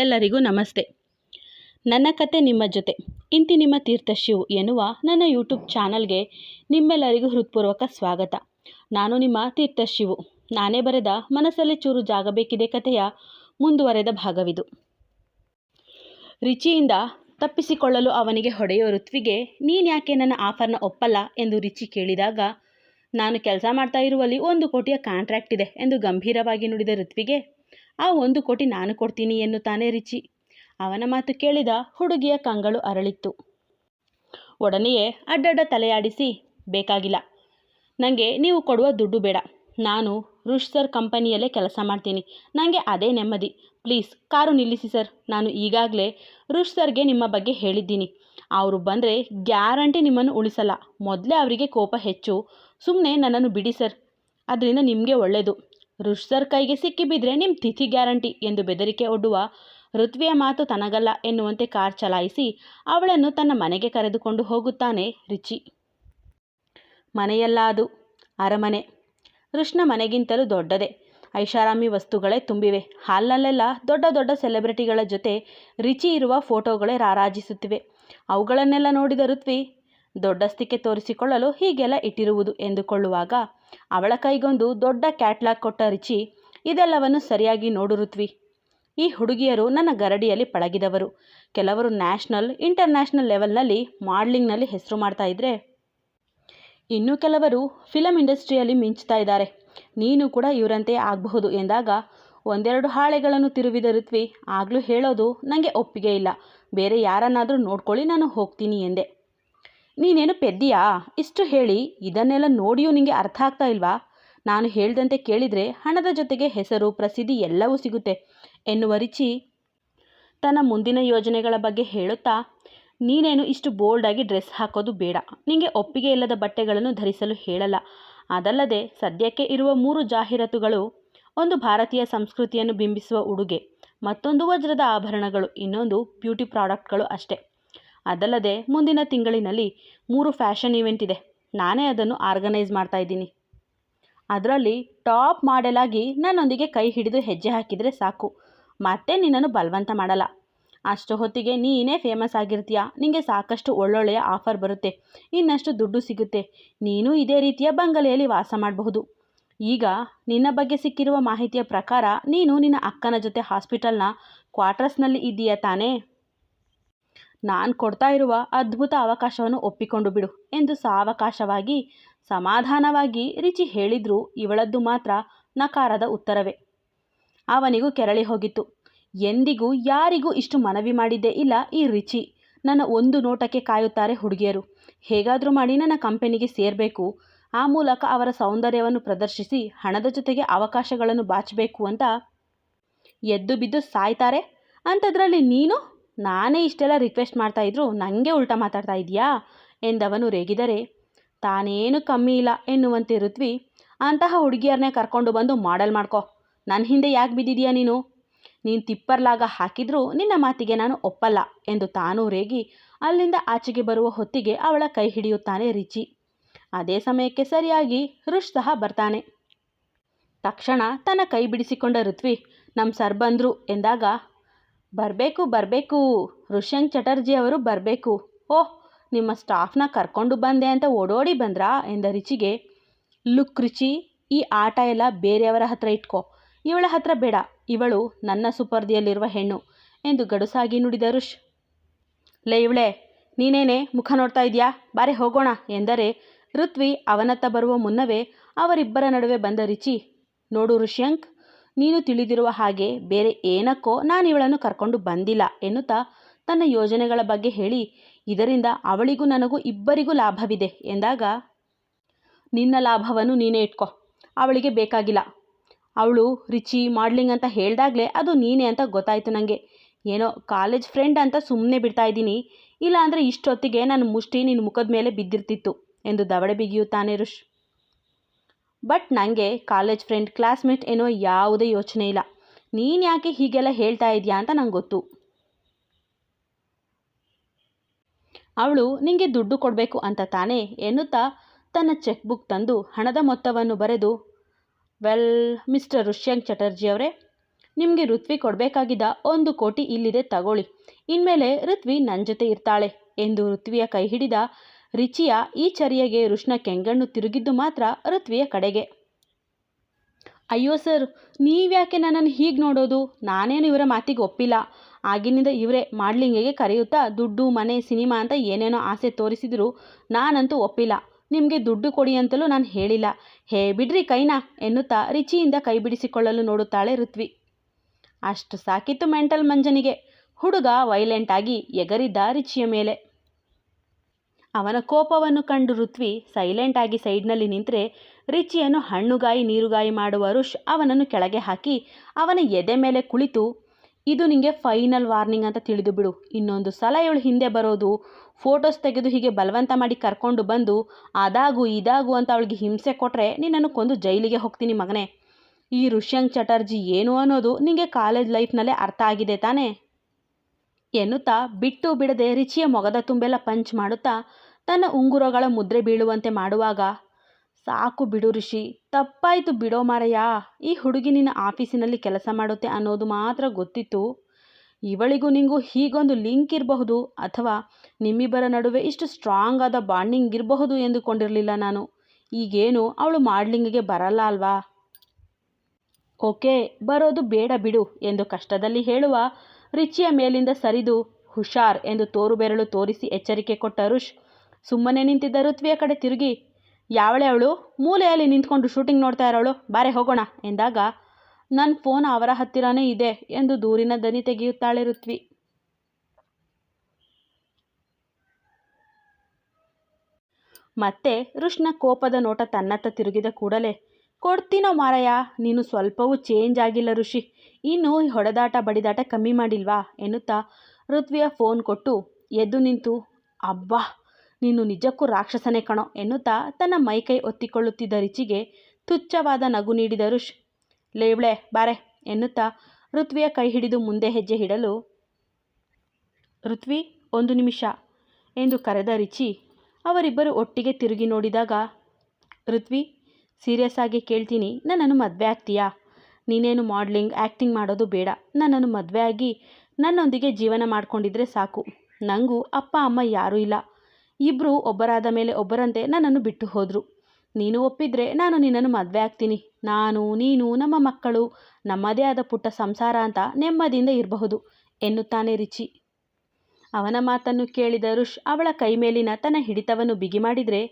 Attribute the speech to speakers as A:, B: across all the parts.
A: ಎಲ್ಲರಿಗೂ ನಮಸ್ತೆ. ನನ್ನ ಕತೆ ನಿಮ್ಮ ಜೊತೆ. ಇಂತಿ ನಿಮ್ಮ ತೀರ್ಥ ಶಿವು ಎನ್ನುವ ನನ್ನ ಯೂಟ್ಯೂಬ್ ಚಾನಲ್ಗೆ ನಿಮ್ಮೆಲ್ಲರಿಗೂ ಹೃತ್ಪೂರ್ವಕ ಸ್ವಾಗತ. ನಾನು ನಿಮ್ಮ ತೀರ್ಥ ಶಿವು. ನಾನೇ ಬರೆದ ಮನಸ್ಸಲ್ಲಿ ಚೂರು ಜಾಗಬೇಕಿದೆ ಕಥೆಯ ಮುಂದುವರೆದ ಭಾಗವಿದು. ರಿಚಿಯಿಂದ ತಪ್ಪಿಸಿಕೊಳ್ಳಲು ಅವನಿಗೆ ಹೊಡೆಯೋ ಋತ್ವಿಗೆ ನೀನು ಯಾಕೆ ನನ್ನ ಆಫರ್ನ ಒಪ್ಪಲ್ಲ ಎಂದು ರಿಚಿ ಕೇಳಿದಾಗ, ನಾನು ಕೆಲಸ ಮಾಡ್ತಾ ಇರುವಲ್ಲಿ ಒಂದು ಕೋಟಿಯ ಕಾಂಟ್ರಾಕ್ಟ್ ಇದೆ ಎಂದು ಗಂಭೀರವಾಗಿ ನುಡಿದ ಋತ್ವಿಗೆ ಆ ಒಂದು ಕೋಟಿ ನಾನು ಕೊಡ್ತೀನಿ ಎನ್ನುತ್ತಾನೆ ರಿಚಿ. ಅವನ ಮಾತು ಕೇಳಿದ ಹುಡುಗಿಯ ಕಂಗಳು ಅರಳಿತ್ತು. ಒಡನೆಯೇ ಅಡ್ಡಡ್ಡ ತಲೆಯಾಡಿಸಿ, ಬೇಕಾಗಿಲ್ಲ. ನನಗೆ ನೀವು ಕೊಡುವ ದುಡ್ಡು ಬೇಡ. ನಾನು ರುಷ್ ಸರ್ ಕಂಪನಿಯಲ್ಲೇ ಕೆಲಸ ಮಾಡ್ತೀನಿ. ನನಗೆ ಅದೇ ನೆಮ್ಮದಿ. ಪ್ಲೀಸ್, ಕಾರು ನಿಲ್ಲಿಸಿ ಸರ್. ನಾನು ಈಗಾಗಲೇ ರುಷ್ ಸರ್ಗೆ ನಿಮ್ಮ ಬಗ್ಗೆ ಹೇಳಿದ್ದೀನಿ. ಅವರು ಬಂದರೆ ಗ್ಯಾರಂಟಿ ನಿಮ್ಮನ್ನು ಉಳಿಸಲ್ಲ. ಮೊದಲೇ ಅವರಿಗೆ ಕೋಪ ಹೆಚ್ಚು. ಸುಮ್ಮನೆ ನನ್ನನ್ನು ಬಿಡಿ ಸರ್. ಅದರಿಂದ ನಿಮಗೆ ಒಳ್ಳೆಯದು ರುಷ್ ಸರ್ ಕೈಗೆ ಸಿಕ್ಕಿಬಿದ್ರೆ ನಿಮ್ಮ ತಿಥಿ ಗ್ಯಾರಂಟಿ ಎಂದು ಬೆದರಿಕೆ ಒಡ್ಡುವ ಋತ್ವಿಯ ಮಾತು ತನಗಲ್ಲ ಎನ್ನುವಂತೆ ಕಾರ್ ಚಲಾಯಿಸಿ ಅವಳನ್ನು ತನ್ನ ಮನೆಗೆ ಕರೆದುಕೊಂಡು ಹೋಗುತ್ತಾನೆ ರಿಚಿ. ಮನೆಯಲ್ಲಾದು ಅರಮನೆ. ಋಷ್ನ ಮನೆಗಿಂತಲೂ ದೊಡ್ಡದೇ. ಐಷಾರಾಮಿ ವಸ್ತುಗಳೇ ತುಂಬಿವೆ. ಹಾಲ್ನಲ್ಲೆಲ್ಲ ದೊಡ್ಡ ದೊಡ್ಡ ಸೆಲೆಬ್ರಿಟಿಗಳ ಜೊತೆ ರಿಚಿ ಇರುವ ಫೋಟೋಗಳೇ ರಾರಾಜಿಸುತ್ತಿವೆ. ಅವುಗಳನ್ನೆಲ್ಲ ನೋಡಿದ ಋತ್ವಿ ದೊಡ್ಡಸ್ತಿಕೆ ತೋರಿಸಿಕೊಳ್ಳಲು ಹೀಗೆಲ್ಲ ಇಟ್ಟಿರುವುದು ಎಂದುಕೊಳ್ಳುವಾಗ ಅವಳ ಕೈಗೊಂದು ದೊಡ್ಡ ಕ್ಯಾಟ್ಲಾಗ್ ಕೊಟ್ಟ ರಿಚಿ, ಇದೆಲ್ಲವನ್ನು ಸರಿಯಾಗಿ ನೋಡು ಋತ್ವಿ. ಈ ಹುಡುಗಿಯರು ನನ್ನ ಗರಡಿಯಲ್ಲಿ ಪಳಗಿದವರು. ಕೆಲವರು ನ್ಯಾಷನಲ್, ಇಂಟರ್ನ್ಯಾಷನಲ್ ಲೆವೆಲ್ನಲ್ಲಿ ಮಾಡ್ಲಿಂಗ್ನಲ್ಲಿ ಹೆಸರು ಮಾಡ್ತಾ ಇದ್ರೆ. ಇನ್ನೂ ಕೆಲವರು ಫಿಲಮ್ ಇಂಡಸ್ಟ್ರಿಯಲ್ಲಿ ಮಿಂಚ್ತಾ ಇದ್ದಾರೆ. ನೀನು ಕೂಡ ಇವರಂತೆ ಆಗಬಹುದು ಎಂದಾಗ ಒಂದೆರಡು ಹಾಳೆಗಳನ್ನು ತಿರುವಿದ ಋತ್ವಿ, ಆಗಲೂ ಹೇಳೋದು ನನಗೆ ಒಪ್ಪಿಗೆ ಇಲ್ಲ. ಬೇರೆ ಯಾರನ್ನಾದರೂ ನೋಡ್ಕೊಳ್ಳಿ, ನಾನು ಹೋಗ್ತೀನಿ ಎಂದೆ. ನೀನೇನು ಪೆದ್ದಿಯಾ? ಇಷ್ಟು ಹೇಳಿ, ಇದನ್ನೆಲ್ಲ ನೋಡಿಯೂ ನಿಮಗೆ ಅರ್ಥ ಆಗ್ತಾ ಇಲ್ವಾ? ನಾನು ಹೇಳ್ದಂತೆ ಕೇಳಿದರೆ ಹಣದ ಜೊತೆಗೆ ಹೆಸರು, ಪ್ರಸಿದ್ಧಿ ಎಲ್ಲವೂ ಸಿಗುತ್ತೆ. ಎನ್ನುವ ರಿಚಿ ತನ್ನ ಮುಂದಿನ ಯೋಜನೆಗಳ ಬಗ್ಗೆ ಹೇಳುತ್ತಾ, ನೀನೇನು ಇಷ್ಟು ಬೋಲ್ಡಾಗಿ ಡ್ರೆಸ್ ಹಾಕೋದು ಬೇಡ. ನಿಮಗೆ ಒಪ್ಪಿಗೆ ಇಲ್ಲದ ಬಟ್ಟೆಗಳನ್ನು ಧರಿಸಲು ಹೇಳಲ್ಲ. ಅದಲ್ಲದೆ ಸದ್ಯಕ್ಕೆ ಇರುವ ಮೂರು ಜಾಹೀರಾತುಗಳು ಒಂದು ಭಾರತೀಯ ಸಂಸ್ಕೃತಿಯನ್ನು ಬಿಂಬಿಸುವ ಉಡುಗೆ, ಮತ್ತೊಂದು ವಜ್ರದ ಆಭರಣಗಳು, ಇನ್ನೊಂದು ಬ್ಯೂಟಿ ಪ್ರಾಡಕ್ಟ್ಗಳು ಅಷ್ಟೇ. ಅದಲ್ಲದೆ ಮುಂದಿನ ತಿಂಗಳಿನಲ್ಲಿ ಮೂರು ಫ್ಯಾಷನ್ ಇವೆಂಟ್ ಇದೆ. ನಾನೇ ಅದನ್ನು ಆರ್ಗನೈಸ್ ಮಾಡ್ತಾ ಇದ್ದೀನಿ. ಅದರಲ್ಲಿ ಟಾಪ್ ಮಾಡೆಲ್ ಆಗಿ ನನ್ನೊಂದಿಗೆ ಕೈ ಹಿಡಿದು ಹೆಜ್ಜೆ ಹಾಕಿದರೆ ಸಾಕು. ಮತ್ತೆ ನಿನ್ನನ್ನು ಬಲವಂತ ಮಾಡಲ್ಲ. ಅಷ್ಟು ಹೊತ್ತಿಗೆ ನೀನೇ ಫೇಮಸ್ ಆಗಿರ್ತೀಯ? ನಿಂಗೆ ಸಾಕಷ್ಟು ಒಳ್ಳೊಳ್ಳೆಯ ಆಫರ್ ಬರುತ್ತೆ. ಇನ್ನಷ್ಟು ದುಡ್ಡು ಸಿಗುತ್ತೆ. ನೀನು ಇದೇ ರೀತಿಯ ಬಂಗಲೆಯಲ್ಲಿ ವಾಸ ಮಾಡಬಹುದು. ಈಗ ನಿನ್ನ ಬಗ್ಗೆ ಸಿಕ್ಕಿರುವ ಮಾಹಿತಿಯ ಪ್ರಕಾರ ನೀನು ನಿನ್ನ ಅಕ್ಕನ ಜೊತೆ ಹಾಸ್ಪಿಟಲ್ನ ಕ್ವಾರ್ಟರ್ಸ್ನಲ್ಲಿ ಇದ್ದೀಯ ತಾನೇ? ನಾನು ಕೊಡ್ತಾ ಇರುವ ಅದ್ಭುತ ಅವಕಾಶವನ್ನು ಒಪ್ಪಿಕೊಂಡು ಬಿಡು ಎಂದು ಸಾವಕಾಶವಾಗಿ, ಸಮಾಧಾನವಾಗಿ ರಿಚಿ ಹೇಳಿದರೂ ಇವಳದ್ದು ಮಾತ್ರ ನಕಾರದ ಉತ್ತರವೇ. ಅವನಿಗೂ ಕೆರಳಿ ಹೋಗಿತ್ತು. ಎಂದಿಗೂ ಯಾರಿಗೂ ಇಷ್ಟು ಮನವಿ ಮಾಡಿದ್ದೇ ಇಲ್ಲ ಈ ರಿಚಿ. ನನ್ನ ಒಂದು ನೋಟಕ್ಕೆ ಕಾಯುತ್ತಾರೆ ಹುಡುಗಿಯರು. ಹೇಗಾದರೂ ಮಾಡಿ ನನ್ನ ಕಂಪನಿಗೆ ಸೇರಬೇಕು. ಆ ಮೂಲಕ ಅವರ ಸೌಂದರ್ಯವನ್ನು ಪ್ರದರ್ಶಿಸಿ ಹಣದ ಜೊತೆಗೆ ಅವಕಾಶಗಳನ್ನು ಬಾಚಬೇಕು ಅಂತ ಎದ್ದು ಬಿದ್ದು ಸಾಯ್ತಾರೆ? ಅಂಥದ್ರಲ್ಲಿ ನೀನು? ನಾನೇ ಇಷ್ಟೆಲ್ಲ ರಿಕ್ವೆಸ್ಟ್ ಮಾಡ್ತಾಯಿದ್ರು ನನಗೆ ಉಲ್ಟಾ ಮಾತಾಡ್ತಾ ಇದೆಯಾ? ಎಂದವನು ರೇಗಿದರೆ. ತಾನೇನು ಕಮ್ಮಿ ಇಲ್ಲ ಎನ್ನುವಂತೆ ಋತ್ವಿ, ಅಂತಹ ಹುಡುಗಿಯರನ್ನೇ ಕರ್ಕೊಂಡು ಬಂದು ಮಾಡೆಲ್ ಮಾಡ್ಕೊ. ನನ್ನ ಹಿಂದೆ ಯಾಕೆ ಬಿದ್ದಿದೀಯಾ ನೀನು? ನೀನು ತಿಪ್ಪರ್ಲಾಗ ಹಾಕಿದ್ರೂ ನಿನ್ನ ಮಾತಿಗೆ ನಾನು ಒಪ್ಪಲ್ಲ ಎಂದು ತಾನೂ ರೇಗಿ ಅಲ್ಲಿಂದ ಆಚೆಗೆ ಬರುವ ಹೊತ್ತಿಗೆ ಅವಳ ಕೈ ಹಿಡಿಯುತ್ತಾನೆ ರಿಚಿ. ಅದೇ ಸಮಯಕ್ಕೆ ಸರಿಯಾಗಿ ಋಷ್ ಸಹ ಬರ್ತಾನೆ. ತಕ್ಷಣ ತನ್ನ ಕೈ ಬಿಡಿಸಿಕೊಂಡ ಋತ್ವಿ ನಮ್ಮ ಸರ್ ಬಂದರು ಎಂದಾಗ ಬರಬೇಕು ಬರಬೇಕು. ಋಷ್ಯಂಕ್ ಚಟರ್ಜಿ ಅವರು ಬರಬೇಕು. ಓಹ್, ನಿಮ್ಮ ಸ್ಟಾಫ್ನ ಕರ್ಕೊಂಡು ಬಂದೆ ಅಂತ ಓಡೋಡಿ ಬಂದ್ರಾ? ಎಂದ ರಿಚಿಗೆ, ಲುಕ್ ರುಚಿ, ಈ ಆಟ ಎಲ್ಲ ಬೇರೆಯವರ ಹತ್ರ ಇಟ್ಕೋ. ಇವಳ ಹತ್ರ ಬೇಡ. ಇವಳು ನನ್ನ ಸುಪರ್ದಿಯಲ್ಲಿರುವ ಹೆಣ್ಣು ಎಂದು ಗಡುಸಾಗಿ ನುಡಿದ ಋಷ್. ಲೇ ಇವಳೆ, ನೀನೇನೆ ಮುಖ ನೋಡ್ತಾ ಇದೆಯಾ? ಬಾರೆ ಹೋಗೋಣ ಎಂದರೆ ಋತ್ವಿ ಅವನತ್ತ ಬರುವ ಮುನ್ನವೇ ಅವರಿಬ್ಬರ ನಡುವೆ ಬಂದ ರಿಚಿ, ನೋಡು ಋಷ್ಯಂಕ್ ನೀನು ತಿಳಿದಿರುವ ಹಾಗೆ ಬೇರೆ ಏನಕ್ಕೋ ನಾನು ಇವಳನ್ನು ಕರ್ಕೊಂಡು ಬಂದಿಲ್ಲ ಎನ್ನುತ್ತಾ ತನ್ನ ಯೋಜನೆಗಳ ಬಗ್ಗೆ ಹೇಳಿ, ಇದರಿಂದ ಅವಳಿಗೂ ನನಗೂ ಇಬ್ಬರಿಗೂ ಲಾಭವಿದೆ ಎಂದಾಗ, ನಿನ್ನ ಲಾಭವನ್ನು ನೀನೇ ಇಟ್ಕೋ, ಅವಳಿಗೆ ಬೇಕಾಗಿಲ್ಲ. ಅವಳು ರಿಚಿ ಮಾಡ್ಲಿಂಗ್ ಅಂತ ಹೇಳ್ದಾಗಲೇ ಅದು ನೀನೇ ಅಂತ ಗೊತ್ತಾಯಿತು ನನಗೆ ಏನೋ ಕಾಲೇಜ್ ಫ್ರೆಂಡ್ ಅಂತ ಸುಮ್ಮನೆ ಬಿಡ್ತಾ ಇದ್ದೀನಿ, ಇಲ್ಲಾಂದರೆ ಇಷ್ಟೊತ್ತಿಗೆ ನನ್ನ ಮುಷ್ಟಿ ನಿನ್ನ ಮುಖದ ಮೇಲೆ ಬಿದ್ದಿರ್ತಿತ್ತು ಎಂದು ದವಡೆ ಬಿಗಿಯುತ್ತಾನೆ ಋಷ್. ಬಟ್ ನನಗೆ ಕಾಲೇಜ್ ಫ್ರೆಂಡ್ ಕ್ಲಾಸ್ಮೇಟ್ ಏನೋ ಯಾವುದೇ ಯೋಚನೆ ಇಲ್ಲ. ನೀನು ಯಾಕೆ ಹೀಗೆಲ್ಲ ಹೇಳ್ತಾ ಇದೆಯಾ ಅಂತ ನಂಗೆ ಗೊತ್ತು. ಅವಳು ನಿನಗೆ ದುಡ್ಡು ಕೊಡಬೇಕು ಅಂತ ತಾನೇ? ಎನ್ನುತ್ತಾ ತನ್ನ ಚೆಕ್ ಬುಕ್ ತಂದು ಹಣದ ಮೊತ್ತವನ್ನು ಬರೆದು ವೆಲ್ ಮಿಸ್ಟರ್ ಋಷ್ಯಂಕ್ ಚಟರ್ಜಿ ಅವರೇ, ನಿಮಗೆ ಋತ್ವಿ ಕೊಡಬೇಕಾಗಿದ್ದ ಒಂದು ಕೋಟಿ ಇಲ್ಲಿದೆ ತಗೊಳ್ಳಿ. ಇನ್ಮೇಲೆ ಋತ್ವಿ ನನ್ನ ಜೊತೆ ಇರ್ತಾಳೆ ಎಂದು ಋತ್ವಿಯ ಕೈ ಹಿಡಿದ ರಿಚಿಯ ಈ ಚರ್ಯೆಗೆ ರುಷ್ಣ ಕೆಂಗಣ್ಣು ತಿರುಗಿದ್ದು ಮಾತ್ರ ಋತ್ವಿಯ ಕಡೆಗೆ. ಅಯ್ಯೋ ಸರ್, ನೀವ್ಯಾಕೆ ನನ್ನನ್ನು ಹೀಗೆ ನೋಡೋದು? ನಾನೇನು ಇವರ ಮಾತಿಗೆ ಒಪ್ಪಿಲ್ಲ. ಆಗಿನಿಂದ ಇವರೇ ಮಾಡ್ಲಿಂಗಿಗೆ ಕರೆಯುತ್ತಾ ದುಡ್ಡು, ಮನೆ, ಸಿನಿಮಾ ಅಂತ ಏನೇನೋ ಆಸೆ ತೋರಿಸಿದ್ರು ನಾನಂತೂ ಒಪ್ಪಿಲ್ಲ. ನಿಮಗೆ ದುಡ್ಡು ಕೊಡಿ ಅಂತಲೂ ನಾನು ಹೇಳಿಲ್ಲ. ಹೇ ಬಿಡ್ರಿ ಕೈನಾ ಎನ್ನುತ್ತಾ ರಿಚಿಯಿಂದ ಕೈ ಬಿಡಿಸಿಕೊಳ್ಳಲು ನೋಡುತ್ತಾಳೆ ಋತ್ವಿ. ಅಷ್ಟು ಸಾಕಿತ್ತು ಮೆಂಟಲ್ ಮಂಜನಿಗೆ. ಹುಡುಗ ವೈಲೆಂಟಾಗಿ ಎಗರಿದ್ದ ರಿಚಿಯ ಮೇಲೆ. ಅವನ ಕೋಪವನ್ನು ಕಂಡು ಋತ್ವಿ ಸೈಲೆಂಟ್ ಆಗಿ ಸೈಡ್ನಲ್ಲಿ ನಿಂತರೆ ರಿಚಿಯನ್ನು ಹಣ್ಣುಗಾಯಿ ನೀರುಗಾಯಿ ಮಾಡುವ ರುಷ್ ಅವನನ್ನು ಕೆಳಗೆ ಹಾಕಿ ಅವನ ಎದೆ ಮೇಲೆ ಕುಳಿತು, ಇದು ನಿಮಗೆ ಫೈನಲ್ ವಾರ್ನಿಂಗ್ ಅಂತ ತಿಳಿದು ಬಿಡು. ಇನ್ನೊಂದು ಸಲ ಇವಳು ಹಿಂದೆ ಬರೋದು, ಫೋಟೋಸ್ ತೆಗೆದು ಹೀಗೆ ಬಲವಂತ ಮಾಡಿ ಕರ್ಕೊಂಡು ಬಂದು, ಅದಾಗು ಇದಾಗು ಅಂತ ಅವಳಿಗೆ ಹಿಂಸೆ ಕೊಟ್ಟರೆ ನಿನ್ನನ್ನು ಕೊಂದು ಜೈಲಿಗೆ ಹೋಗ್ತೀನಿ ಮಗನೇ. ಈ ಋಷ್ಯಂಗ್ ಚಟರ್ಜಿ ಏನು ಅನ್ನೋದು ನಿಮಗೆ ಕಾಲೇಜ್ ಲೈಫ್ನಲ್ಲೇ ಅರ್ಥ ಆಗಿದೆ ತಾನೇ? ಎನ್ನುತ್ತಾ ಬಿಟ್ಟು ಬಿಡದೆ ರಿಚಿಯ ಮೊಗದ ತುಂಬೆಲ್ಲ ಪಂಚ್ ಮಾಡುತ್ತಾ ತನ್ನ ಉಂಗುರಗಳ ಮುದ್ರೆ ಬೀಳುವಂತೆ ಮಾಡುವಾಗ, ಸಾಕು ಬಿಡು ಋಷಿ, ತಪ್ಪಾಯಿತು ಬಿಡೋ ಮಾರಯ್ಯ, ಈ ಹುಡುಗಿ ನಿನ್ನ ಆಫೀಸಿನಲ್ಲಿ ಕೆಲಸ ಮಾಡುತ್ತೆ ಅನ್ನೋದು ಮಾತ್ರ ಗೊತ್ತಿತ್ತು. ಇವಳಿಗೂ ನಿಂಗೂ ಹೀಗೊಂದು ಲಿಂಕ್ ಇರಬಹುದು ಅಥವಾ ನಿಮ್ಮಿಬ್ಬರ ನಡುವೆ ಇಷ್ಟು ಸ್ಟ್ರಾಂಗ್ ಆದ ಬಾಂಡಿಂಗ್ ಇರಬಹುದು ಎಂದುಕೊಂಡಿರಲಿಲ್ಲ ನಾನು. ಈಗೇನು ಅವಳು ಮಾಡ್ಲಿಂಗಿಗೆ ಬರಲ್ಲ ಅಲ್ವಾ? ಓಕೆ, ಬರೋದು ಬೇಡ ಬಿಡು, ಎಂದು ಕಷ್ಟದಲ್ಲಿ ಹೇಳುವ ರಿಚಿಯ ಮೇಲಿಂದ ಸರಿದು ಹುಷಾರ್ ಎಂದು ತೋರು ಬೆರಳು ತೋರಿಸಿ ಎಚ್ಚರಿಕೆ ಕೊಟ್ಟ ರುಷ್ ಸುಮ್ಮನೆ ನಿಂತಿದ್ದ ಋತ್ವಿಯ ಕಡೆ ತಿರುಗಿ, ಯಾವಳೆ ಅವಳು? ಮೂಲೆಯಲ್ಲಿ ನಿಂತ್ಕೊಂಡು ಶೂಟಿಂಗ್ ನೋಡ್ತಾ ಇರೋಳು. ಬಾರೆ ಹೋಗೋಣ ಎಂದಾಗ ನನ್ನ ಫೋನ್ ಅವರ ಹತ್ತಿರನೇ ಇದೆ ಎಂದು ದೂರಿನ ದನಿ ತೆಗೆಯುತ್ತಾಳೆ ಋತ್ವಿ. ಮತ್ತೆ ಋಷ್ನ ಕೋಪದ ನೋಟ ತನ್ನತ್ತ ತಿರುಗಿದ ಕೂಡಲೇ, ಕೊಡ್ತೀನೋ ಮಾರಯ್ಯ, ನೀನು ಸ್ವಲ್ಪವೂ ಚೇಂಜ್ ಆಗಿಲ್ಲ ಋಷಿ. ಇನ್ನು ಹೊಡೆದಾಟ ಬಡಿದಾಟ ಕಮ್ಮಿ ಮಾಡಿಲ್ವಾ? ಎನ್ನುತ್ತಾ ಋತ್ವಿಯ ಫೋನ್ ಕೊಟ್ಟು ಎದ್ದು ನಿಂತು, ಅಬ್ಬಾ ನೀನು ನಿಜಕ್ಕೂ ರಾಕ್ಷಸನೇ ಕಣೋ ಎನ್ನುತ್ತಾ ತನ್ನ ಮೈಕೈ ಒತ್ತಿಕೊಳ್ಳುತ್ತಿದ್ದ ರಿಚಿಗೆ ತುಚ್ಛವಾದ ನಗು ನೀಡಿದ ಋಷ್ ಲೇವ್ಳೆ ಬಾರೆ ಎನ್ನುತ್ತಾ ಋತ್ವಿಯ ಕೈ ಹಿಡಿದು ಮುಂದೆ ಹೆಜ್ಜೆ ಇಡಲು ಋತ್ವಿ, ಒಂದು ನಿಮಿಷ ಎಂದು ಕರೆದ ರಿಚಿ ಅವರಿಬ್ಬರು ಒಟ್ಟಿಗೆ ತಿರುಗಿ ನೋಡಿದಾಗ, ಋತ್ವಿ, ಸೀರಿಯಸ್ ಆಗಿ ಕೇಳ್ತೀನಿ, ನನ್ನನ್ನು ಮದುವೆ ಆಗ್ತೀಯಾ? ನೀನೇನು ಮಾಡ್ಲಿಂಗ್, ಆ್ಯಕ್ಟಿಂಗ್ ಮಾಡೋದು ಬೇಡ, ನನ್ನನ್ನು ಮದುವೆ ಆಗಿ ನನ್ನೊಂದಿಗೆ ಜೀವನ ಮಾಡಿಕೊಂಡಿದ್ರೆ ಸಾಕು. ನನಗೂ ಅಪ್ಪ, ಅಮ್ಮ ಯಾರೂ ಇಲ್ಲ. ಇಬ್ಬರು ಒಬ್ಬರಾದ ಮೇಲೆ ಒಬ್ಬರಂತೆ ನನ್ನನ್ನು ಬಿಟ್ಟು ಹೋದರು. ನೀನು ಒಪ್ಪಿದರೆ ನಾನು ನಿನ್ನನ್ನು ಮದುವೆ ಆಗ್ತೀನಿ. ನಾನು, ನೀನು, ನಮ್ಮ ಮಕ್ಕಳು, ನಮ್ಮದೇ ಆದ ಪುಟ್ಟ ಸಂಸಾರ ಅಂತ ನೆಮ್ಮದಿಯಿಂದ ಇರಬಹುದು, ಎನ್ನುತ್ತಾನೆ ರಿಚಿ. ಅವನ ಮಾತನ್ನು ಕೇಳಿದ ರುಷ್ ಅವಳ ಕೈ ಮೇಲಿನ ತನ್ನ ಹಿಡಿತವನ್ನು ಬಿಗಿ ಮಾಡಿದರೆ,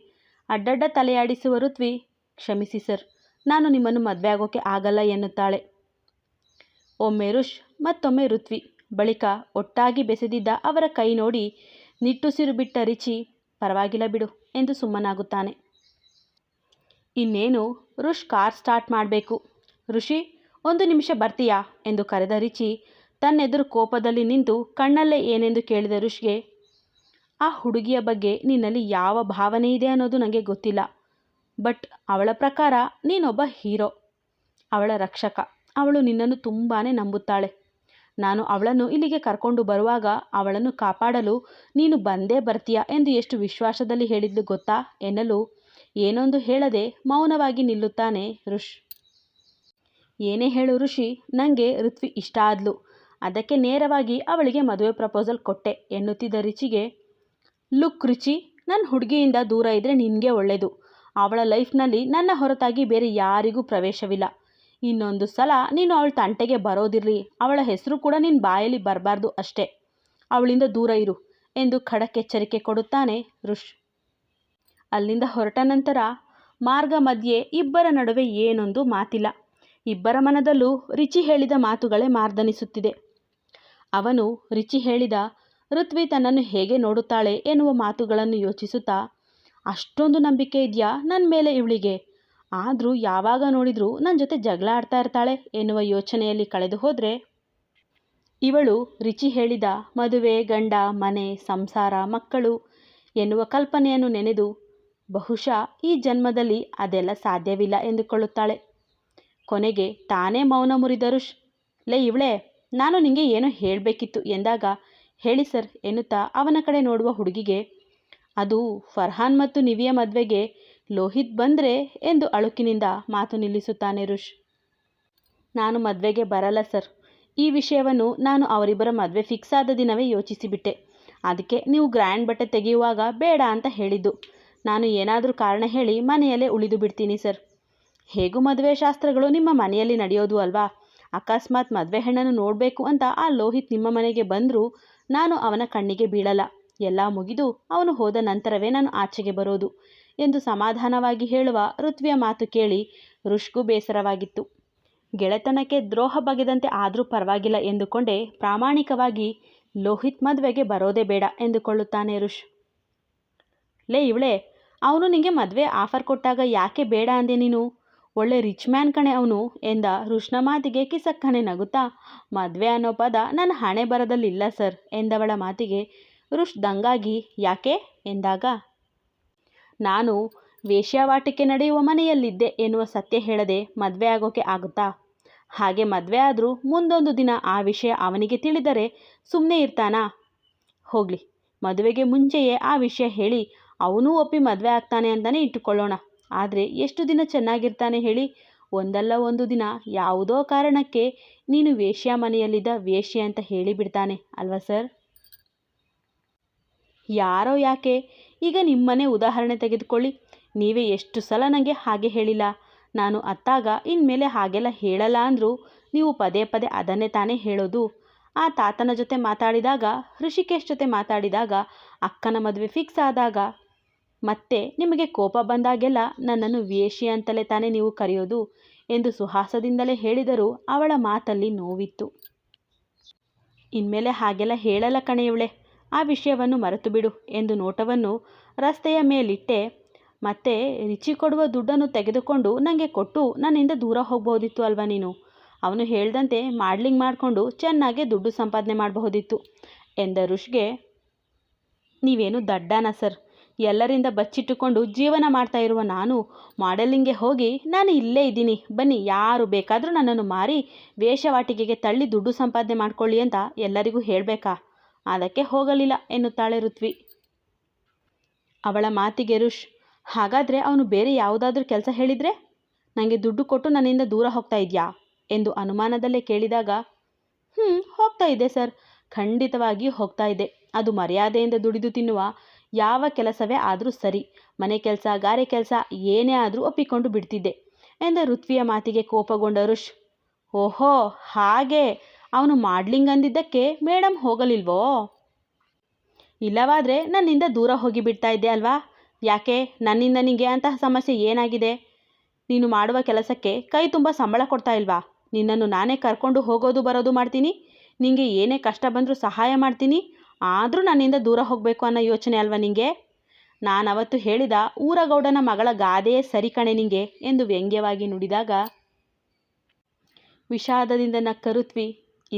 A: ಅಡ್ಡಡ್ಡ ತಲೆಯಾಡಿಸುವ ಋತ್ವಿ ಕ್ಷಮಿಸಿ ಸರ್, ನಾನು ನಿಮ್ಮನ್ನು ಮದುವೆ ಆಗೋಕೆ ಆಗಲ್ಲ ಎನ್ನುತ್ತಾಳೆ. ಒಮ್ಮೆ ರುಷ್, ಮತ್ತೊಮ್ಮೆ ಋತ್ವಿ, ಬಳಿಕ ಒಟ್ಟಾಗಿ ಬೆಸೆದಿದ್ದ ಅವರ ಕೈ ನೋಡಿ ನಿಟ್ಟುಸಿರು ಬಿಟ್ಟ ರಿಚಿ ಪರವಾಗಿಲ್ಲ ಬಿಡು ಎಂದು ಸುಮ್ಮನಾಗುತ್ತಾನೆ. ಇನ್ನೇನು ರುಷ್ ಕಾರ್ ಸ್ಟಾರ್ಟ್ ಮಾಡಬೇಕು. ಋಷಿ, ಒಂದು ನಿಮಿಷ ಬರ್ತೀಯಾ? ಎಂದು ಕರೆದ ರಿಚಿ ತನ್ನೆದುರು ಕೋಪದಲ್ಲಿ ನಿಂತು ಕಣ್ಣಲ್ಲೇ ಏನೆಂದು ಕೇಳಿದ ಋಷ್ಗೆ, ಆ ಹುಡುಗಿಯ ಬಗ್ಗೆ ನಿನ್ನಲ್ಲಿ ಯಾವ ಭಾವನೆ ಇದೆ ಅನ್ನೋದು ನನಗೆ ಗೊತ್ತಿಲ್ಲ. ಬಟ್ ಅವಳ ಪ್ರಕಾರ ನೀನೊಬ್ಬ ಹೀರೋ. ಅವಳ ರಕ್ಷಕ. ಅವಳು ನಿನ್ನನ್ನು ತುಂಬಾ ನಂಬುತ್ತಾಳೆ. ನಾನು ಅವಳನ್ನು ಇಲ್ಲಿಗೆ ಕರ್ಕೊಂಡು ಬರುವಾಗ ಅವಳನ್ನು ಕಾಪಾಡಲು ನೀನು ಬಂದೇ ಬರ್ತೀಯ ಎಂದು ಎಷ್ಟು ವಿಶ್ವಾಸದಲ್ಲಿ ಹೇಳಿದ್ದು ಗೊತ್ತಾ ಎನ್ನಲು, ಏನೊಂದು ಹೇಳದೆ ಮೌನವಾಗಿ ನಿಲ್ಲುತ್ತಾನೆ ಋಷ್. ಏನೇ ಹೇಳು ಋಷಿ ನನಗೆ ಋತ್ವಿ ಇಷ್ಟ ಆದ್ಲು. ಅದಕ್ಕೆ ನೇರವಾಗಿ ಅವಳಿಗೆ ಮದುವೆ ಪ್ರಪೋಸಲ್ ಕೊಟ್ಟೆ ಎನ್ನುತ್ತಿದ್ದ ರುಚಿಗೆ, ಲುಕ್ ರುಚಿ ನನ್ನ ಹುಡುಗಿಯಿಂದ ದೂರ ಇದ್ದರೆ ನಿನಗೆ ಒಳ್ಳೆಯದು ಅವಳ ಲೈಫ್ನಲ್ಲಿ ನನ್ನ ಹೊರತಾಗಿ ಬೇರೆ ಯಾರಿಗೂ ಪ್ರವೇಶವಿಲ್ಲ. ಇನ್ನೊಂದು ಸಲ ನೀನು ಅವಳ ತಂಟೆಗೆ ಬರೋದಿರಲಿ, ಅವಳ ಹೆಸರು ಕೂಡ ನಿನ್ನ ಬಾಯಲ್ಲಿ ಬರಬಾರ್ದು ಅಷ್ಟೇ. ಅವಳಿಂದ ದೂರ ಇರು ಎಂದು ಖಡಕ್ ಎಚ್ಚರಿಕೆ ಕೊಡುತ್ತಾನೆ ಋಷ್. ಅಲ್ಲಿಂದ ಹೊರಟ ನಂತರ ಮಾರ್ಗ ಮಧ್ಯೆ ಇಬ್ಬರ ನಡುವೆ ಏನೊಂದು ಮಾತಿಲ್ಲ. ಇಬ್ಬರ ಮನದಲ್ಲೂ ರಿಚಿ ಹೇಳಿದ ಮಾತುಗಳೇ ಮಾರ್ದನಿಸುತ್ತಿದೆ. ಅವನು ರಿಚಿ ಹೇಳಿದ, ಋತ್ವಿ ತನ್ನನ್ನು ಹೇಗೆ ನೋಡುತ್ತಾಳೆ? ಎನ್ನುವ ಮಾತುಗಳನ್ನು ಯೋಚಿಸುತ್ತಾ, ಅಷ್ಟೊಂದು ನಂಬಿಕೆ ಇದೆಯಾ ನನ್ನ ಮೇಲೆ ಇವಳಿಗೆ? ಆದರೂ ಯಾವಾಗ ನೋಡಿದರೂ ನನ್ನ ಜೊತೆ ಜಗಳ ಆಡ್ತಾ ಇರ್ತಾಳೆ ಎನ್ನುವ ಯೋಚನೆಯಲ್ಲಿ ಕಳೆದು ಹೋದರೆ, ಇವಳು ರಿಚಿ ಹೇಳಿದ ಮದುವೆ, ಗಂಡ, ಮನೆ, ಸಂಸಾರ, ಮಕ್ಕಳು ಎನ್ನುವ ಕಲ್ಪನೆಯನ್ನು ನೆನೆದು ಬಹುಶಃ ಈ ಜನ್ಮದಲ್ಲಿ ಅದೆಲ್ಲ ಸಾಧ್ಯವಿಲ್ಲ ಎಂದುಕೊಳ್ಳುತ್ತಾಳೆ. ಕೊನೆಗೆ ತಾನೇ ಮೌನ ಮುರಿದರು ಲೇ ಇವಳೇ, ನಾನು ನಿಮಗೆ ಏನೋ ಹೇಳಬೇಕಿತ್ತು ಎಂದಾಗ, ಹೇಳಿ ಸರ್ ಎನ್ನುತ್ತಾ ಅವನ ಕಡೆ ನೋಡುವ ಹುಡುಗಿಗೆ, ಅದು ಫರ್ಹಾನ್ ಮತ್ತು ನಿವಿಯ ಮದುವೆಗೆ ಲೋಹಿತ್ ಬಂದರೆ ಎಂದು ಅಳುಕಿನಿಂದ ಮಾತು ನಿಲ್ಲಿಸುತ್ತಾನೆ ರುಷ್ ನಾನು ಮದುವೆಗೆ ಬರಲ್ಲ ಸರ್. ಈ ವಿಷಯವನ್ನು ನಾನು ಅವರಿಬ್ಬರ ಮದುವೆ ಫಿಕ್ಸ್ ಆದ ದಿನವೇ ಯೋಚಿಸಿಬಿಟ್ಟೆ. ಅದಕ್ಕೆ ನೀವು ಗ್ರ್ಯಾಂಡ್ ಬಟ್ಟೆ ತೆಗೆಯುವಾಗ ಬೇಡ ಅಂತ ಹೇಳಿದ್ದು. ನಾನು ಏನಾದರೂ ಕಾರಣ ಹೇಳಿ ಮನೆಯಲ್ಲೇ ಉಳಿದು ಬಿಡ್ತೀನಿ ಸರ್. ಹೇಗೂ ಮದುವೆ ಶಾಸ್ತ್ರಗಳು ನಿಮ್ಮ ಮನೆಯಲ್ಲಿ ನಡೆಯೋದು ಅಲ್ವಾ? ಅಕಸ್ಮಾತ್ ಮದುವೆ ಹೆಣ್ಣನ್ನು ನೋಡಬೇಕು ಅಂತ ಆ ಲೋಹಿತ್ ನಿಮ್ಮ ಮನೆಗೆ ಬಂದರೂ ನಾನು ಅವನ ಕಣ್ಣಿಗೆ ಬೀಳಲ್ಲ. ಎಲ್ಲ ಮುಗಿದು ಅವನು ಹೋದ ನಂತರವೇ ನಾನು ಆಚೆಗೆ ಬರೋದು. ಎಂದು ಸಮಾಧಾನವಾಗಿ ಹೇಳುವ ಋತ್ವಿಯ ಮಾತು ಕೇಳಿ ಋಷ್ಗೂ ಬೇಸರವಾಗಿತ್ತು. ಗೆಳೆತನಕ್ಕೆ ದ್ರೋಹ ಬಗೆದಂತೆ ಆದರೂ ಪರವಾಗಿಲ್ಲ ಎಂದುಕೊಂಡೇ ಪ್ರಾಮಾಣಿಕವಾಗಿ ಲೋಹಿತ್ ಮದುವೆಗೆ ಬರೋದೇ ಬೇಡ ಎಂದುಕೊಳ್ಳುತ್ತಾನೆ ಋಷ್. ಲೇ ಇವಳೆ, ಅವನು ನಿಂಗೆ ಮದುವೆ ಆಫರ್ ಕೊಟ್ಟಾಗ ಯಾಕೆ ಬೇಡ ಅಂದೆ ನೀನು? ಒಳ್ಳೆ ರಿಚ್ ಮ್ಯಾನ್ ಕಣೆ ಅವನು ಎಂದ ಋಷ್ನ ಮಾತಿಗೆ ಕಿಸಕ್ಕನೆ ನಗುತ್ತಾ, ಮದುವೆ ಅನ್ನೋ ಪದ ನನ್ನ ಹಣೆ ಬರದಲ್ಲಿಲ್ಲ ಸರ್ ಎಂದವಳ ಮಾತಿಗೆ ಋಷ್ ದಂಗಾಗಿ, ಯಾಕೆ? ಎಂದಾಗ ನಾನು ವೇಶ್ಯಾವಾಟಿಕೆ ನಡೆಯುವ ಮನೆಯಲ್ಲಿದ್ದೆ ಎನ್ನುವ ಸತ್ಯ ಹೇಳದೆ ಮದುವೆ ಆಗೋಕೆ ಆಗುತ್ತಾ? ಹಾಗೆ ಮದುವೆ ಆದರೂ ಮುಂದೊಂದು ದಿನ ಆ ವಿಷಯ ಅವನಿಗೆ ತಿಳಿದರೆ ಸುಮ್ಮನೆ ಇರ್ತಾನಾ? ಹೋಗಲಿ, ಮದುವೆಗೆ ಮುಂಚೆಯೇ ಆ ವಿಷಯ ಹೇಳಿ ಅವನೂ ಒಪ್ಪಿ ಮದುವೆ ಆಗ್ತಾನೆ ಅಂತಲೇ ಇಟ್ಟುಕೊಳ್ಳೋಣ. ಆದರೆ ಎಷ್ಟು ದಿನ ಚೆನ್ನಾಗಿರ್ತಾನೆ ಹೇಳಿ? ಒಂದಲ್ಲ ಒಂದು ದಿನ. ಯಾವುದೋ ಕಾರಣಕ್ಕೆ ನೀನು ವೇಶ್ಯಾ ಮನೆಯಲ್ಲಿದ್ದ ವೇಶ್ಯ ಅಂತ ಹೇಳಿಬಿಡ್ತಾನೆ, ಅಲ್ವಾ ಸರ್? ಯಾರೋ ಯಾಕೆ ಈಗ ನಿಮ್ಮನೆ ಉದಾಹರಣೆ ತೆಗೆದುಕೊಳ್ಳಿ. ನೀವೇ ಎಷ್ಟು ಸಲ ನನಗೆ ಹಾಗೆ ಹೇಳಿಲ್ಲ? ನಾನು ಅತ್ತಾಗ ಇನ್ಮೇಲೆ ಹಾಗೆಲ್ಲ ಹೇಳಲ್ಲ ಅಂದರೂ ನೀವು ಪದೇ ಪದೇ ಅದನ್ನೇ ತಾನೇ ಹೇಳೋದು. ಆ ತಾತನ ಜೊತೆ ಮಾತಾಡಿದಾಗ ಋಷಿಕೇಶ್ ಜೊತೆ ಮಾತಾಡಿದಾಗ, ಅಕ್ಕನ ಮದುವೆ ಫಿಕ್ಸ್ ಆದಾಗ ಮತ್ತೆ ನಿಮಗೆ ಕೋಪ ಬಂದಾಗೆಲ್ಲ ನನ್ನನ್ನು ವೇಷಿ ಅಂತಲೇ ತಾನೇ ನೀವು ಕರೆಯೋದು ಎಂದು ಸುಹಾಸದಿಂದಲೇ ಹೇಳಿದರೂ ಅವಳ ಮಾತಲ್ಲಿ ನೋವಿತ್ತು. ಇನ್ಮೇಲೆ ಹಾಗೆಲ್ಲ ಹೇಳಲ್ಲ ಕಣೆಯವಳೆ. ಆ ವಿಷಯವನ್ನು ಮರೆತು ಬಿಡು ಎಂದು ನೋಟವನ್ನು ರಸ್ತೆಯ ಮೇಲಿಟ್ಟೆ. ಮತ್ತೆ ರಿಚಿ ಕೊಡುವ ದುಡ್ಡನ್ನು ತೆಗೆದುಕೊಂಡು ನನಗೆ ಕೊಟ್ಟು ನನ್ನಿಂದ ದೂರ ಹೋಗ್ಬೋದಿತ್ತು ಅಲ್ವಾ ನೀನು? ಅವನು ಹೇಳ್ದಂತೆ ಮಾಡ್ಲಿಂಗ್ ಮಾಡಿಕೊಂಡು ಚೆನ್ನಾಗಿ ದುಡ್ಡು ಸಂಪಾದನೆ ಮಾಡಬಹುದಿತ್ತು ಎಂದ ಋಷ್ಗೆ. ನೀವೇನು ದಡ್ಡಾನ ಸರ್? ಎಲ್ಲರಿಂದ ಬಚ್ಚಿಟ್ಟುಕೊಂಡು ಜೀವನ ಮಾಡ್ತಾ ಇರುವ ನಾನು ಮಾಡೆಲಿಂಗ್ಗೆ ಹೋಗಿ ನಾನು ಇಲ್ಲೇ ಇದ್ದೀನಿ. ಬನ್ನಿ, ಯಾರು ಬೇಕಾದರೂ ನನ್ನನ್ನು ಮಾರಿ ವೇಷವಾಟಿಕೆಗೆ ತಳ್ಳಿ ದುಡ್ಡು ಸಂಪಾದನೆ ಮಾಡ್ಕೊಳ್ಳಿ ಅಂತ ಎಲ್ಲರಿಗೂ ಹೇಳಬೇಕಾ? ಅದಕ್ಕೆ ಹೋಗಲಿಲ್ಲ ಎನ್ನುತ್ತಾಳೆ ಋತ್ವಿ. ಅವಳ ಮಾತಿಗೆ ರುಷ್ ಹಾಗಾದರೆ ಅವನು ಬೇರೆ ಯಾವುದಾದ್ರೂ ಕೆಲಸ ಹೇಳಿದರೆ? ನನಗೆ ದುಡ್ಡು ಕೊಟ್ಟು ನನ್ನಿಂದ ದೂರ ಹೋಗ್ತಾ ಇದೆಯಾ? ಎಂದು ಅನುಮಾನದಲ್ಲೇ ಕೇಳಿದಾಗ ಹ್ಞೂ ಹೋಗ್ತಾ ಇದೆ ಸರ್. ಖಂಡಿತವಾಗಿ ಹೋಗ್ತಾ ಇದೆ. ಅದು ಮರ್ಯಾದೆಯಿಂದ ದುಡಿದು ತಿನ್ನುವ ಯಾವ ಕೆಲಸವೇ ಆದರೂ ಸರಿ. ಮನೆ ಕೆಲಸ, ಗಾರೆ ಕೆಲಸ ಏನೇ ಆದರೂ ಒಪ್ಪಿಕೊಂಡು ಬಿಡ್ತಿದ್ದೆ, ಎಂದ ಋತ್ವಿಯ ಮಾತಿಗೆ ಕೋಪಗೊಂಡ ಋಷ್. ಓಹೋ, ಹಾಗೆ. ಅವನು ಮಾಡ್ಲಿಂಗ್ ಅಂದಿದ್ದಕ್ಕೆ ಮೇಡಮ್ ಹೋಗಲಿಲ್ವೋ? ಇಲ್ಲವಾದರೆ ನನ್ನಿಂದ ದೂರ ಹೋಗಿ ಬಿಡ್ತಾ ಇದ್ದೆ ಅಲ್ವಾ? ಯಾಕೆ? ನನ್ನಿಂದ ನಿನಗೆ ಅಂತಹ ಸಮಸ್ಯೆ ಏನಾಗಿದೆ? ನೀನು ಮಾಡುವ ಕೆಲಸಕ್ಕೆ ಕೈ ತುಂಬ ಸಂಬಳ ಕೊಡ್ತಾ ಇಲ್ವಾ? ನಿನ್ನನ್ನು ನಾನೇ ಕರ್ಕೊಂಡು ಹೋಗೋದು ಬರೋದು ಮಾಡ್ತೀನಿ? ನಿನಗೆ ಏನೇ ಕಷ್ಟ ಬಂದರೂ ಸಹಾಯ ಮಾಡ್ತೀನಿ? ಆದರೂ ನನ್ನಿಂದ ದೂರ ಹೋಗಬೇಕು ಅನ್ನೋ ಯೋಚನೆ ಅಲ್ವಾ ನಿನಗೆ ನಾನು ಅವತ್ತು ಹೇಳಿದ ಊರಗೌಡನ ಮಗಳ ಗಾದೆಯೇ ಸರಿ ಕಣೆ ನಿಂಗೆ ಎಂದು ವ್ಯಂಗ್ಯವಾಗಿ ನುಡಿದಾಗ ವಿಷಾದದಿಂದ ನಕ್ಕ ಋತ್ವಿ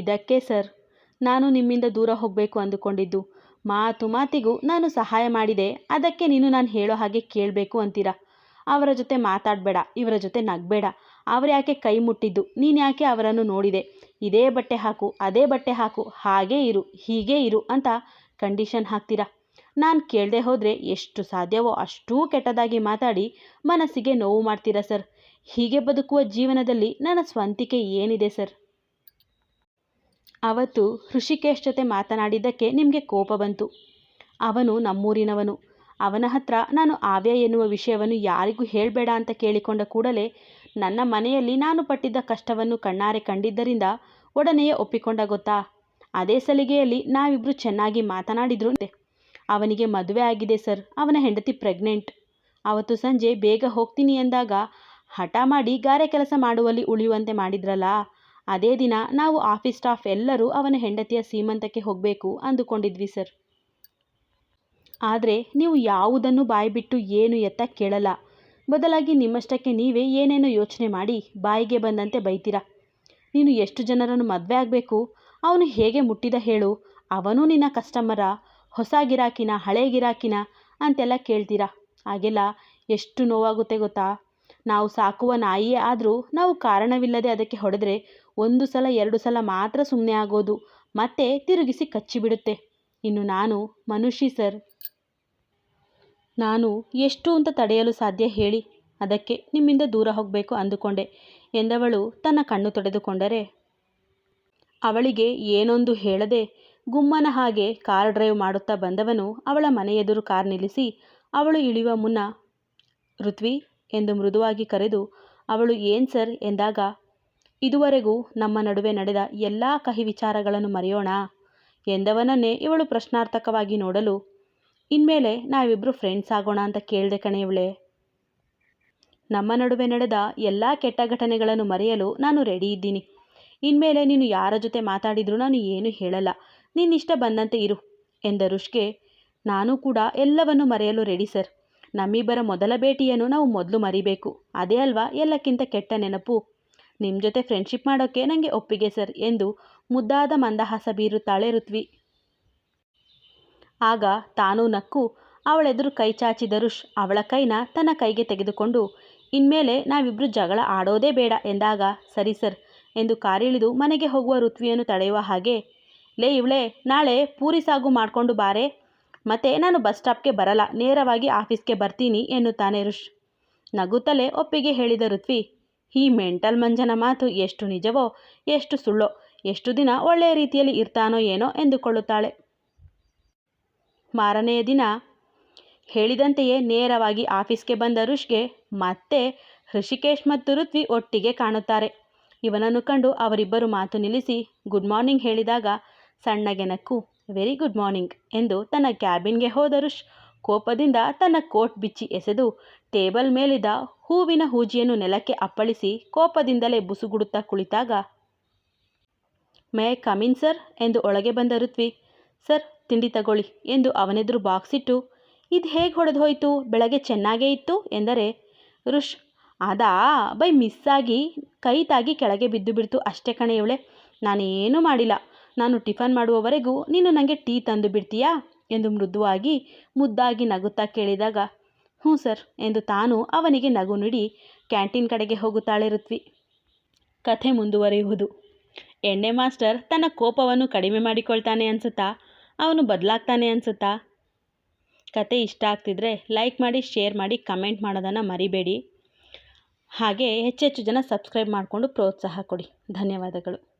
A: ಇದಕ್ಕೆ ಸರ್. ನಾನು ನಿಮ್ಮಿಂದ ದೂರ ಹೋಗಬೇಕು ಅಂದುಕೊಂಡಿದ್ದು. ಮಾತು ಮಾತಿಗೂ ನಾನು ಸಹಾಯ ಮಾಡಿದೆ. ಅದಕ್ಕೆ ನೀನು ನಾನು ಹೇಳೋ ಹಾಗೆ ಕೇಳಬೇಕು ಅಂತೀರಾ? ಅವರ ಜೊತೆ ಮಾತಾಡಬೇಡ, ಇವರ ಜೊತೆ ನಗಬೇಡ. ಅವ್ರು ಯಾಕೆ ಕೈ ಮುಟ್ಟಿದ್ದು? ನೀನು ಯಾಕೆ ಅವರನ್ನು ನೋಡಿದೆ? ಇದೇ ಬಟ್ಟೆ ಹಾಕು, ಅದೇ ಬಟ್ಟೆ ಹಾಕು, ಹಾಗೇ ಇರು, ಹೀಗೇ ಇರು ಅಂತ ಕಂಡೀಷನ್ ಹಾಕ್ತೀರಾ? ನಾನು ಕೇಳದೆ ಹೋದರೆ ಎಷ್ಟು ಸಾಧ್ಯವೋ ಅಷ್ಟೂ ಕೆಟ್ಟದಾಗಿ ಮಾತಾಡಿ ಮನಸ್ಸಿಗೆ ನೋವು ಮಾಡ್ತೀರಾ ಸರ್? ಹೀಗೆ ಬದುಕುವ ಜೀವನದಲ್ಲಿ ನನ್ನ ಸ್ವಂತಿಕೆ ಏನಿದೆ ಸರ್? ಅವತ್ತು ಋಷಿಕೇಶ್ ಜೊತೆ ಮಾತನಾಡಿದ್ದಕ್ಕೆ ನಿಮಗೆ ಕೋಪ ಬಂತು. ಅವನು ನಮ್ಮೂರಿನವನು. ಅವನ ಹತ್ರ ನಾನು ಆವ್ಯ ಎನ್ನುವ ವಿಷಯವನ್ನು ಯಾರಿಗೂ ಹೇಳಬೇಡ ಅಂತ ಕೇಳಿಕೊಂಡ ಕೂಡಲೇ ನನ್ನ ಮನೆಯಲ್ಲಿ ನಾನು ಪಟ್ಟಿದ್ದ ಕಷ್ಟವನ್ನು ಕಣ್ಣಾರೆ ಕಂಡಿದ್ದರಿಂದ ಒಡನೆಯೇ ಒಪ್ಪಿಕೊಂಡ ಗೊತ್ತಾ? ಅದೇ ಸಲಿಗೆಯಲ್ಲಿ ನಾವಿಬ್ಬರು ಚೆನ್ನಾಗಿ ಮಾತನಾಡಿದ್ರು ಅವನಿಗೆ ಮದುವೆ ಆಗಿದೆ ಸರ್. ಅವನ ಹೆಂಡತಿ ಪ್ರೆಗ್ನೆಂಟ್. ಅವತ್ತು ಸಂಜೆ ಬೇಗ ಹೋಗ್ತೀನಿ ಎಂದಾಗ ಹಠ ಮಾಡಿ ಗಾರೆ ಕೆಲಸ ಮಾಡುವಲ್ಲಿ ಉಳಿಯುವಂತೆ ಮಾಡಿದ್ರಲ್ಲ? ಅದೇ ದಿನ ನಾವು ಆಫೀಸ್ ಸ್ಟಾಫ್ ಎಲ್ಲರೂ ಅವನ ಹೆಂಡತಿಯ ಸೀಮಂತಕ್ಕೆ ಹೋಗಬೇಕು ಅಂದುಕೊಂಡಿದ್ವಿ, ಸರ್. ಆದರೆ ನೀವು ಯಾವುದನ್ನು ಬಾಯಿಬಿಟ್ಟು ಏನು ಎತ್ತ ಕೇಳಲ್ಲ. ಬದಲಾಗಿ ನಿಮ್ಮಷ್ಟಕ್ಕೆ ನೀವೇ ಏನೇನೋ ಯೋಚನೆ ಮಾಡಿ ಬಾಯಿಗೆ ಬಂದಂತೆ ಬೈತೀರಾ? ನೀನು ಎಷ್ಟು ಜನರನ್ನು ಮದುವೆ ಆಗಬೇಕು? ಅವನು ಹೇಗೆ ಮುಟ್ಟಿದ ಹೇಳು? ಅವನು ನಿನ್ನ ಕಸ್ಟಮರ, ಹೊಸ ಗಿರಾಕಿನ, ಹಳೆ ಗಿರಾಕಿನ ಅಂತೆಲ್ಲ ಕೇಳ್ತೀರಾ? ಹಾಗೆಲ್ಲ ಎಷ್ಟು ನೋವಾಗುತ್ತೆ ಗೊತ್ತಾ? ನಾವು ಸಾಕುವ ನಾಯಿಯೇ ಆದರೂ ನಾವು ಕಾರಣವಿಲ್ಲದೆ ಅದಕ್ಕೆ ಹೊಡೆದ್ರೆ ಒಂದು ಸಲ, ಎರಡು ಸಲ ಮಾತ್ರ ಸುಮ್ಮನೆ ಆಗೋದು. ಮತ್ತೆ ತಿರುಗಿಸಿ ಕಚ್ಚಿಬಿಡುತ್ತೆ ಇನ್ನು ನಾನು, ಮನುಷಿ ಸರ್. ನಾನು ಎಷ್ಟು ಅಂತ ತಡೆಯಲು ಸಾಧ್ಯ ಹೇಳಿ. ಅದಕ್ಕೆ ನಿಮ್ಮಿಂದ ದೂರ ಹೋಗಬೇಕು ಅಂದುಕೊಂಡೆ. ಎಂದವಳು ತನ್ನ ಕಣ್ಣು ತೊಡೆದುಕೊಂಡರೆ, ಅವಳಿಗೆ ಏನೊಂದು ಹೇಳದೆ ಗುಮ್ಮನ ಹಾಗೆ ಕಾರ್ ಡ್ರೈವ್ ಮಾಡುತ್ತಾ ಬಂದವನು ಅವಳ ಮನೆ ಎದುರು ಕಾರ್ ನಿಲ್ಲಿಸಿ, ಅವಳು ಇಳಿಯುವ ಮುನ್ನ, ಋತ್ವಿ ಎಂದು ಮೃದುವಾಗಿ ಕರೆದು, ಅವಳು ಏನು ಸರ್? ಎಂದಾಗ ಇದುವರೆಗೂ ನಮ್ಮ ನಡುವೆ ನಡೆದ ಎಲ್ಲ ಕಹಿ ವಿಚಾರಗಳನ್ನು ಮರೆಯೋಣ. ಎಂದವನನ್ನೇ ಇವಳು ಪ್ರಶ್ನಾರ್ಥಕವಾಗಿ ನೋಡಲು, ಇನ್ಮೇಲೆ ನಾವಿಬ್ಬರು ಫ್ರೆಂಡ್ಸ್ ಆಗೋಣ ಅಂತ ಕೇಳಿದೆ ಕಣೆ ಇವಳೆ ನಮ್ಮ ನಡುವೆ ನಡೆದ ಎಲ್ಲ ಕೆಟ್ಟ ಘಟನೆಗಳನ್ನು ಮರೆಯಲು ನಾನು ರೆಡಿ ಇದ್ದೀನಿ. ಇನ್ಮೇಲೆ ನೀನು ಯಾರ ಜೊತೆ ಮಾತಾಡಿದರೂ ನಾನು ಏನು ಹೇಳಲ್ಲ. ನಿನ್ನಿಷ್ಟ ಬಂದಂತೆ ಇರು, ಎಂದ ರುಷ್ಗೆ ನಾನು ಕೂಡ ಎಲ್ಲವನ್ನು ಮರೆಯಲು ರೆಡಿ ಸರ್ ನಮ್ಮಿಬ್ಬರ ಮೊದಲ ಭೇಟಿಯನ್ನು ನಾವು ಮೊದಲು ಮರಿಬೇಕು. ಅದೇ ಅಲ್ವಾ? ಎಲ್ಲಕ್ಕಿಂತ ಕೆಟ್ಟ ನೆನಪು. ನಿಮ್ಮ ಜೊತೆ ಫ್ರೆಂಡ್ಶಿಪ್ ಮಾಡೋಕ್ಕೆ ನನಗೆ ಒಪ್ಪಿಗೆ ಸರ್ ಎಂದು ಮುದ್ದಾದ ಮಂದಹಾಸ ಬೀರುತ್ತಾಳೆ ಋತ್ವಿ. ಆಗ ತಾನೂ ನಕ್ಕು ಅವಳೆದುರು ಕೈ ಚಾಚಿದ ರುಷ್ ಅವಳ ಕೈನ ತನ್ನ ಕೈಗೆ ತೆಗೆದುಕೊಂಡು, ಇನ್ಮೇಲೆ ನಾವಿಬ್ಬರು ಜಗಳ ಆಡೋದೇ ಬೇಡ ಎಂದಾಗ, ಸರಿ ಸರ್ ಎಂದು ಕಾರಿಳಿದು ಮನೆಗೆ ಹೋಗುವ ಋತ್ವಿಯನ್ನು ತಡೆಯುವ ಹಾಗೆ, ಲೇ ಇವಳೆ, ನಾಳೆ ಪೂರಿ ಸಾಗು ಮಾಡಿಕೊಂಡು ಬಾರೆ. ಮತ್ತೆ ನಾನು ಬಸ್ ಸ್ಟಾಪ್ಗೆ ಬರಲ್ಲ, ನೇರವಾಗಿ ಆಫೀಸ್ಗೆ ಬರ್ತೀನಿ ಎನ್ನುತ್ತಾನೆ ರುಷ್ ನಗುತ್ತಲೇ ಒಪ್ಪಿಗೆ ಹೇಳಿದ ಋತ್ವಿ ಈ ಮೆಂಟಲ್ ಮಂಜನ ಮಾತು ಎಷ್ಟು ನಿಜವೋ, ಎಷ್ಟು ಸುಳ್ಳೋ, ಎಷ್ಟು ದಿನ ಒಳ್ಳೆಯ ರೀತಿಯಲ್ಲಿ ಇರ್ತಾನೋ ಏನೋ ಎಂದುಕೊಳ್ಳುತ್ತಾಳೆ. ಮಾರನೆಯ ದಿನ ಹೇಳಿದಂತೆಯೇ ನೇರವಾಗಿ ಆಫೀಸ್ಗೆ ಬಂದ ರುಷ್ಗೆ ಮತ್ತೆ ಋಷಿಕೇಶ್ ಮತ್ತು ಋತ್ವಿ ಒಟ್ಟಿಗೆ ಕಾಣುತ್ತಾರೆ. ಇವನನ್ನು ಕಂಡು ಅವರಿಬ್ಬರು ಮಾತು ನಿಲ್ಲಿಸಿ ಗುಡ್ ಮಾರ್ನಿಂಗ್ ಹೇಳಿದಾಗ ಸಣ್ಣಗೆ ನಕ್ಕು ವೆರಿ ಗುಡ್ ಮಾರ್ನಿಂಗ್ ಎಂದು ತನ್ನ ಕ್ಯಾಬಿನ್ಗೆ ಹೋದ ರುಷ್ ಕೋಪದಿಂದ ತನ್ನ ಕೋಟ್ ಬಿಚ್ಚಿ ಎಸೆದು ಟೇಬಲ್ ಮೇಲಿದ್ದ ಹೂವಿನ ಹೂಜಿಯನ್ನು ನೆಲಕ್ಕೆ ಅಪ್ಪಳಿಸಿ ಕೋಪದಿಂದಲೇ ಬುಸುಗುಡುತ್ತಾ ಕುಳಿತಾಗ, ಮೇ ಕಮಿನ್ ಸರ್ ಎಂದು ಒಳಗೆ ಬಂದ ಋತ್ವಿ, ಸರ್, ತಿಂಡಿ ತಗೊಳ್ಳಿ ಎಂದು ಅವನೆದುರು ಬಾಕ್ಸ್ ಇಟ್ಟು ಇದು ಹೇಗೆ ಹೊಡೆದು ಹೋಯಿತು ಬೆಳಗ್ಗೆ ಚೆನ್ನಾಗೇ ಇತ್ತು? ಎಂದರೆ, ರುಷ್, ಅದಾ, ಬೈ ಮಿಸ್ಸಾಗಿ, ಕೈ ತಾಗಿ ಕೆಳಗೆ ಬಿದ್ದು ಬಿಡ್ತು ಅಷ್ಟೇ ಕಣೆ ಇವಳೆ. ನಾನೇನೂ ಮಾಡಿಲ್ಲ. ನಾನು ಟಿಫನ್ ಮಾಡುವವರೆಗೂ ನೀನು ನನಗೆ ಟೀ ತಂದು ಬಿಡ್ತೀಯಾ? ಎಂದು ಮೃದುವಾಗಿ ಮುದ್ದಾಗಿ ನಗುತ್ತಾ ಕೇಳಿದಾಗ, ಹ್ಞೂ ಸರ್ ಎಂದು ತಾನು ಅವನಿಗೆ ನಗು ನೀಡಿ ಕ್ಯಾಂಟೀನ್ ಕಡೆಗೆ ಹೋಗುತ್ತಾಳೆ ಋತ್ವಿ. ಕಥೆ ಮುಂದುವರಿಯುವುದು. ಎಣ್ಣೆ ಮಾಸ್ಟರ್ ತನ್ನ ಕೋಪವನ್ನು ಕಡಿಮೆ ಮಾಡಿಕೊಳ್ತಾನೆ ಅನ್ಸುತ್ತಾ, ಅವನು ಬದಲಾಗ್ತಾನೆ ಅನ್ಸುತ್ತಾ? ಕತೆ ಇಷ್ಟ ಆಗ್ತಿದ್ರೆ ಲೈಕ್ ಮಾಡಿ, ಶೇರ್ ಮಾಡಿ, ಕಮೆಂಟ್ ಮಾಡೋದನ್ನು ಮರಿಬೇಡಿ. ಹಾಗೆ ಹೆಚ್ಚೆಚ್ಚು ಜನ ಸಬ್ಸ್ಕ್ರೈಬ್ ಮಾಡಿಕೊಂಡು ಪ್ರೋತ್ಸಾಹ ಕೊಡಿ. ಧನ್ಯವಾದಗಳು.